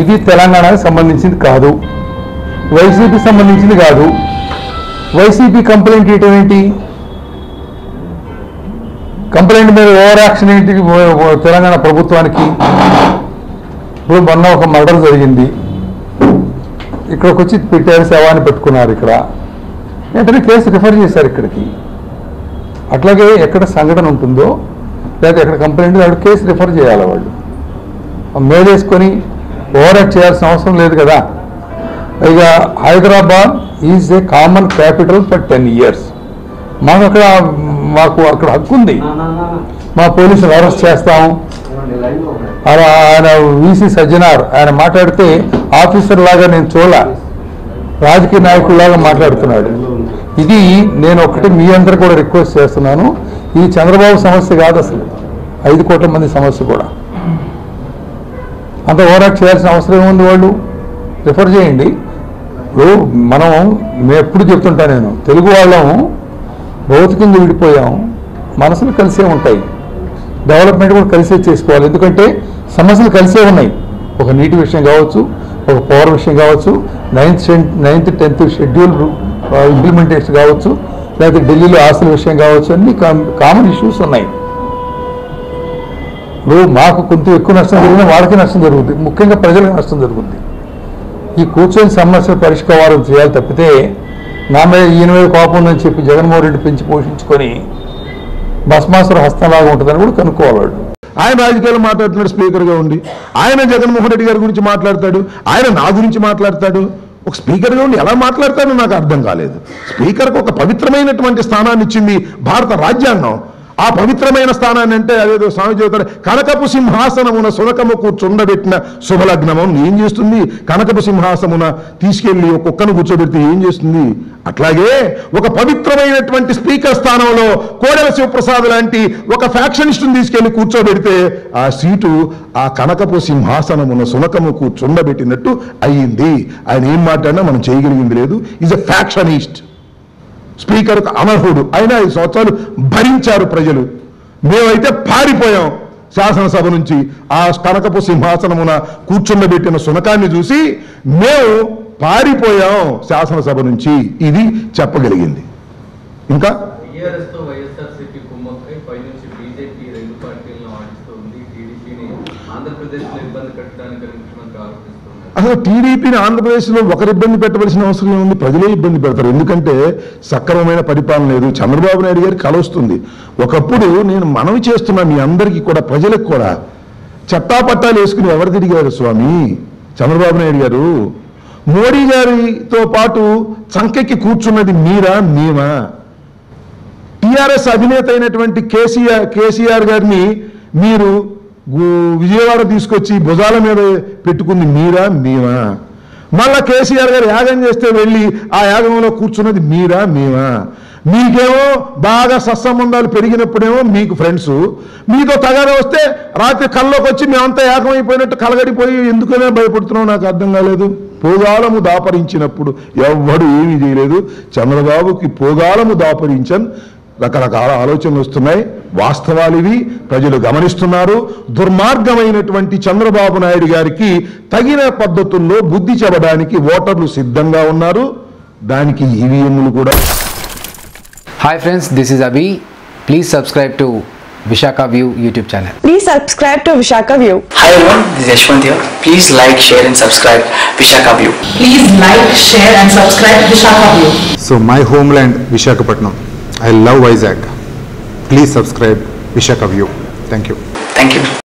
ఇది తెలంగాణకు సంబంధించింది కాదు. వైసీపీ సంబంధించింది కాదు. వైసీపీ కంప్లైంట్ ఇయటం ఏంటి? కంప్లైంట్ మీద ఓవర్ యాక్షన్ ఏంటి తెలంగాణ ప్రభుత్వానికి? ఇప్పుడు మొన్న ఒక మర్డర్ జరిగింది. ఇక్కడికి వచ్చి పెట్టారు శవాన్ని పెట్టుకున్నారు ఇక్కడ. వెంటనే కేసు రిఫర్ చేశారు ఇక్కడికి. అట్లాగే ఎక్కడ సంఘటన ఉంటుందో లేదా ఎక్కడ కంప్లైంట్ అక్కడ కేసు రిఫర్ చేయాలి వాళ్ళు. మేలేసుకొని ఓవరాక్ట్ చేయాల్సిన అవసరం లేదు కదా. పైగా Hyderabad is a common capital for ten years. మాకు అక్కడ మాకు అక్కడ హక్కు ఉంది. మా పోలీసులు అరెస్ట్ చేస్తాం. అలా ఆయన వీసీ సజ్జనార్ ఆయన మాట్లాడితే ఆఫీసర్ లాగా నేను చూడ రాజకీయ నాయకుల్లాగా మాట్లాడుతున్నాడు. ఇది నేను ఒకటి మీ అందరు కూడా రిక్వెస్ట్ చేస్తున్నాను. ఈ చంద్రబాబు సమస్య కాదు అసలు. ఐదు కోట్ల మంది సమస్య కూడా. అంత ఓవరాక్ట్ చేయాల్సిన అవసరం ఏముంది వాళ్ళు? రిఫర్ చేయండి. ఇప్పుడు మనం మేము ఎప్పుడు చెప్తుంటా నేను తెలుగు వాళ్ళం భౌతికంగా విడిపోయాం మనసులు కలిసే ఉంటాయి. డెవలప్మెంట్ కూడా కలిసే చేసుకోవాలి. ఎందుకంటే సమస్యలు కలిసే ఉన్నాయి. ఒక నీటి విషయం కావచ్చు ఒక పవర్ విషయం కావచ్చు ninth ninth tenth schedule implementation కావచ్చు లేకపోతే ఢిల్లీలో ఆస్తుల విషయం కావచ్చు అన్ని కామన్ ఇష్యూస్ ఉన్నాయి. ఇప్పుడు మాకు కొంత ఎక్కువ నష్టం జరిగినా వాళ్ళకి నష్టం జరుగుతుంది ముఖ్యంగా ప్రజలకు నష్టం జరుగుతుంది ఈ కూర్చొని సమస్యలు పరిష్కారం చేయాలి తప్పితే నా మీద ఈయన మీద కోపం ఉందని చెప్పి జగన్మోహన్ రెడ్డి పెంచి పోషించుకొని భస్మాసుర హస్తంలాగా ఉంటుందని కూడా కనుక్కోవాలి. ఆయన రాజకీయాలు మాట్లాడుతున్నాడు స్పీకర్గా ఉండి. ఆయన జగన్మోహన్ రెడ్డి గారి గురించి మాట్లాడతాడు ఆయన నా గురించి మాట్లాడతాడు. ఒక స్పీకర్గా ఉండి ఎలా మాట్లాడతాడో నాకు అర్థం కాలేదు. స్పీకర్కు ఒక పవిత్రమైనటువంటి స్థానాన్ని ఇచ్చింది భారత రాజ్యాంగం. ఆ పవిత్రమైన స్థానాన్ని అంటే అదేదో స్వామి చెబుతాడు కనకపు సింహాసనమున సునకము కూర్చుండబెట్టిన శుభలగ్నమం ఏం చేస్తుంది? కనకపు సింహాసమున తీసుకెళ్ళి ఒక కుక్కను కూర్చోబెడితే ఏం చేస్తుంది? అట్లాగే ఒక పవిత్రమైనటువంటి స్పీకర్ స్థానంలో కోడెల శివప్రసాద్ లాంటి ఒక ఫ్యాక్షనిస్టుని తీసుకెళ్ళి కూర్చోబెడితే ఆ సీటు ఆ కనకపు సింహాసనమున సునకము కూర్చుండబెట్టినట్టు అయ్యింది. ఆయన ఏం మాట్లాడినా మనం చేయగలిగింది లేదు. ఈజ్ ఎ ఫ్యాక్షనిస్ట్ స్పీకర్కు అనర్హుడు. అయినా ఐదు సంవత్సరాలు భరించారు ప్రజలు. మేమైతే పారిపోయాం శాసనసభ నుంచి. ఆ కనకపు సింహాసనమున కూర్చుండబెట్టిన సునకాన్ని చూసి మేము పారిపోయాం శాసనసభ నుంచి. ఇది చెప్పగలిగింది. ఇంకా? టీఆర్ఎస్ ఆంధ్రప్రదేశ్ ఇబ్బంది కట్టడానికి ముఖ్యమంత్రి ఆరోపిస్తున్నారు. అసలు టీడీపీని ఆంధ్రప్రదేశ్లో ఒకరు ఇబ్బంది పెట్టవలసిన అవసరం ఏముంది? ప్రజలే ఇబ్బంది పెడతారు. ఎందుకంటే సక్రమమైన పరిపాలన లేదు. చంద్రబాబు నాయుడు గారికి కలొస్తుంది ఒకప్పుడు నేను మనవి చేస్తున్నా మీ అందరికీ కూడా ప్రజలకు కూడా చట్టాపట్టాలు వేసుకుని ఎవరు తిరిగారు స్వామి? చంద్రబాబు నాయుడు గారు. మోడీ గారితో పాటు చంకెక్కి కూర్చున్నది మీరా? మేమా? టీఆర్ఎస్ అధినేత అయినటువంటి కేసీఆర్ కేసీఆర్ గారిని మీరు విజయవాడ తీసుకొచ్చి భుజాల మీద పెట్టుకుంది మీరా మేమా? మళ్ళా కేసీఆర్ గారు యాగం చేస్తే వెళ్ళి ఆ యాగంలో కూర్చున్నది మీరా మేమా? మీకేమో బాగా సత్సంబంధాలు పెరిగినప్పుడేమో మీకు ఫ్రెండ్స్. మీతో తగాద వస్తే రాత్రి కల్లోకి వచ్చి మేమంతా ఏకం అయిపోయినట్టు కలగడిపోయి ఎందుకనే భయపడుతున్నాం నాకు అర్థం కాలేదు. పోగాలము దాపరించినప్పుడు ఎవ్వడు ఏమీ చేయలేదు. చంద్రబాబుకి పోగాలము దాపరించన్ రకరకాల ఆలోచనలు వస్తున్నాయి. వాస్తవాలు ఇవి ప్రజలు గమనిస్తున్నారు. దుర్మార్గమైనటువంటి చంద్రబాబు నాయుడు గారికి తగిన పద్ధతుల్లో బుద్ధి చెప్పడానికి ఓటర్లు సిద్ధంగా ఉన్నారు. దానికి ఈవీఎంలు కూడా. హాయ్ ఫ్రెండ్స్ దిస్ ఇస్ అవి please subscribe to Visakha view YouTube channel please subscribe to Visakha view hi everyone this Yashwant here please like share and subscribe Visakha view please like share and subscribe Visakha view so my homeland Visakhapatnam I love Vizag. Please subscribe Vishaka View. Thank you. Thank you.